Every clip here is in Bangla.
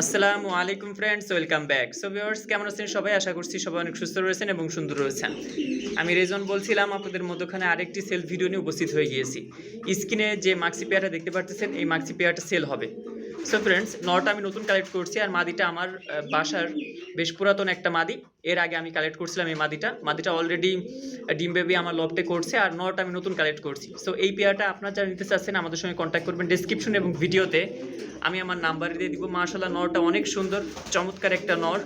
আসসালামু আলাইকুম friends welcome back so viewers কেমন আছেন সবাই? আশা করছি সবাই অনেক সুস্থ রয়েছেন এবং সুন্দর রয়েছেন। আমি রেজন বলছিলাম, আপনাদের মধ্যখানে আরেকটি সেল ভিডিও নিয়ে উপস্থিত হয়ে গিয়েছি। স্ক্রিনে যে মাক্সি পেয়ারটা দেখতে পাচ্ছেন এই মাক্সি পেয়ারটা সেল হবে। সো ফ্রেন্ডস নটা আমি নতুন কালেক্ট করছি আর মাদিটা আমার বাসার বেশ পুরাতন একটা মাদি। এর আগে আমি কালেক্ট করছিলাম এই মাদিটা। মাদিটা অলরেডি ডিম বেবি আমার লফটে করছে আর নটা আমি নতুন কালেক্ট করছি। সো এই পেয়ারটা আপনারা যারা নিতে চাচ্ছেন, আমাদের সঙ্গে কন্ট্যাক্ট করবেন ডিসক্রিপশন এবং ভিডিওতে আমি আমার নাম্বার দিয়ে দিব। মাশাল্লাহ নরটা অনেক সুন্দর, চমৎকার একটা নর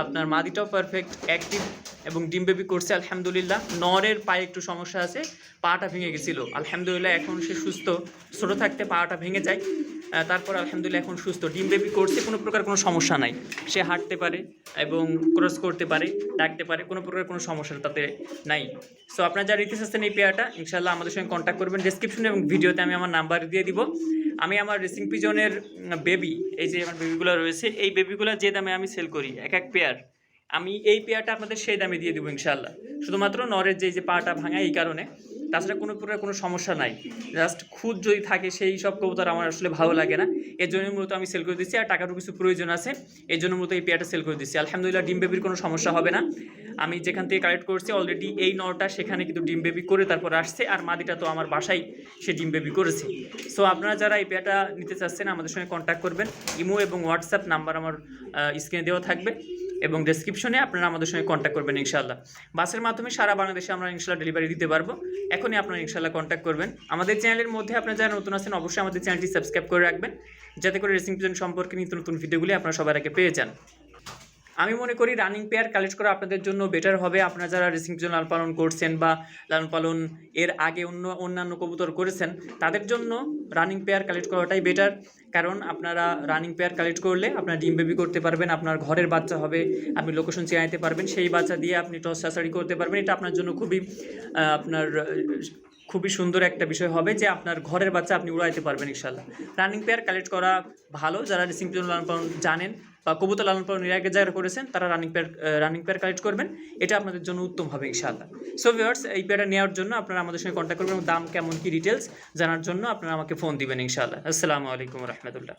আপনার মাদিটাও পারফেক্ট অ্যাক্টিভ এবং ডিম বেবি করছে, আলহামদুলিল্লাহ। নরের পায়ে একটু সমস্যা আছে, পাটা ভেঙে গেছিল। আলহামদুলিল্লাহ, এখন সে সুস্থ, ছোটো থাকতে পাটা ভেঙে যায়। তারপর আলহামদুলিল্লাহ এখন সুস্থ। ডিম বেবি করছে, কোনো প্রকার কোনো সমস্যা নাই। সে হাঁটতে পারে এবং ক্রস করতে পারে, ডাকতে পারে, কোনো প্রকার কোনো সমস্যা তাতে নাই। সো আপনারা যারা নিতে আছেন এই পেয়ারটা ইনশাল্লাহ আমাদের সঙ্গে কন্ট্যাক্ট করবেন ডিসক্রিপশনে এবং ভিডিওতে আমি আমার নাম্বার দিয়ে দিব। আমি আমার রেসিং পিজনের বেবি এই যে আমার বেবিগুলো রয়েছে, এই বেবিগুলো যে দামে আমি সেল করি, এক এক পেয়ার আমি এই পেয়ারটা আপনাদের সেই দামে দিয়ে দেবো ইনশাল্লাহ শুধুমাত্র নরের যে যে পাটা ভাঙা এই কারণে। তাছাড়া কোনো প্রকার কোনো সমস্যা নাই। জাস্ট খুদ যদি থাকে সেই সব কবুতর আমার আসলে ভালো লাগে না। এর জন্য মূলত আমি সেল করে দিচ্ছি আর টাকারও কিছু প্রয়োজন আছে। এর জন্য মূলত এই পেয়ারটা সেল করে দিচ্ছি। আলহামদুলিল্লাহ ডিম বেবির কোনো সমস্যা হবে না। আমি যেখান থেকে কালেক্ট করছি অলরেডি এই নটা, সেখানে কিন্তু ডিম বেবি করে তারপর আসছে আর মাদিটা তো আমার বাসায় সে ডিম বেবি করেছে। সো আপনারা যারা এই পেয়ারটা নিতে চাচ্ছেন আমাদের সঙ্গে কন্ট্যাক্ট করবেন। ইমো এবং হোয়াটসঅ্যাপ নাম্বার আমার স্ক্রিনে দেওয়া থাকবে। এবং ডেসক্রিপশনে আপনারা আমাদের সঙ্গে কন্ট্যাক্ট করবেন ইনশাল্লাহ বাসের মাধ্যমে সারা বাংলাদেশে আমরা ইনশাল্লাহ ডেলিভারি দিতে পারব। এখনই আপনারা ইনশাল্লাহ কন্ট্যাক্ট করবেন। আমাদের চ্যানেলের মধ্যে আপনারা যারা নতুন আছেন, অবশ্যই আমাদের চ্যানেলটি সাবস্ক্রাইব করে রাখবেন। যাতে করে রেসিং পিজন সম্পর্কে নিত্য নতুন ভিডিওগুলি আপনারা সবার আগে পেয়ে যান। আমি মনে করি রানিং পেয়ার কালেক্ট করা আপনাদের জন্য বেটার হবে। আপনারা যারা রেসিং পিজন লালন পালন করছেন বা লালন পালন এর আগে অন্য, অন্যান্য কবুতর করেছেন, তাদের জন্য রানিং পেয়ার কালেক্ট করাটাই বেটার কারণ আপনারা রানিং পেয়ার কালেক্ট করলে আপনার ডিম বেবি করতে পারবেন, আপনার ঘরের বাচ্চা হবে, আপনি লোকেশন চেয়ে পারবেন, সেই বাচ্চা দিয়ে আপনি টস চাষাড়ি করতে পারবেন। এটা আপনার জন্য খুবই আপনার খুবই সুন্দর একটা বিষয় হবে যে আপনার ঘরের বাচ্চা আপনি উড়াইতে পারবেন, ইনশাল্লাহ। রানিং পেয়ার কালেক্ট করা ভালো, যারা রেসিং পিজন লালন পালন জানেন বা কবুতর লালন পালন এর আগে যারা করেছেন, তারা running pair running pair collect করবেন। এটা আপনাদের জন্য উত্তম হবে, ইনশাল্লাহ। সো ভিওয়ার্স এই পেয়ারটা নেওয়ার জন্য আপনারা আমাদের সঙ্গে কন্ট্যাক্ট করবেন দাম কেমন, কি ডিটেলস জানার জন্য আপনারা আমাকে ফোন দিবেন, ইনশাল্লাহ। আসসালামু আলাইকুম রহমতুল্লাহ।